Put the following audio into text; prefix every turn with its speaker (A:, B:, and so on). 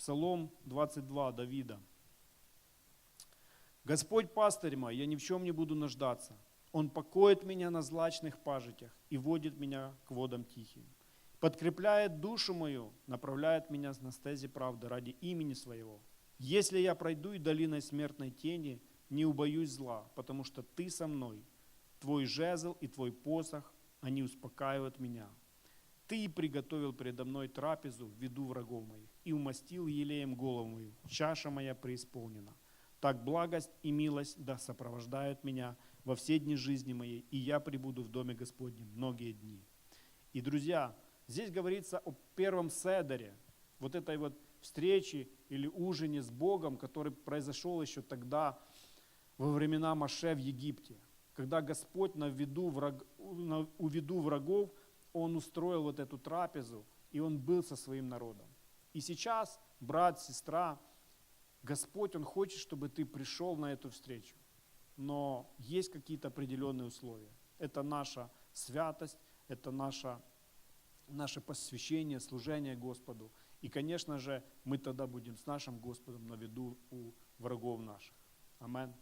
A: Псалом 22 Давида. Господь пастырь мой, я ни в чем не буду нуждаться. Он покоит меня на злачных пажитях и водит меня к водам тихим. Подкрепляет душу мою, направляет меня на стези правды ради имени своего. Если я пройду и долиной смертной тени, не убоюсь зла, потому что ты со мной. Твой жезл и твой посох, они успокаивают меня. Ты приготовил передо мной трапезу в виду врагов моих и умастил елеем голову мою. Чаша моя преисполнена. Так благость и милость да сопровождают меня во все дни жизни моей, и я пребуду в доме Господнем многие дни. И, друзья, здесь говорится о первом седере, вот этой вот встрече или ужине с Богом, который произошел еще тогда, во времена Маше в Египте, когда Господь на виду враг, на, у виду врагов, Он устроил вот эту трапезу, и Он был со своим народом. И сейчас, брат, сестра, Господь, Он хочет, чтобы ты пришел на эту встречу. Но есть какие-то определенные условия. Это наша святость, это наше, наше посвящение, служение Господу. И, конечно же, мы тогда будем с нашим Господом на виду у врагов наших. Амен.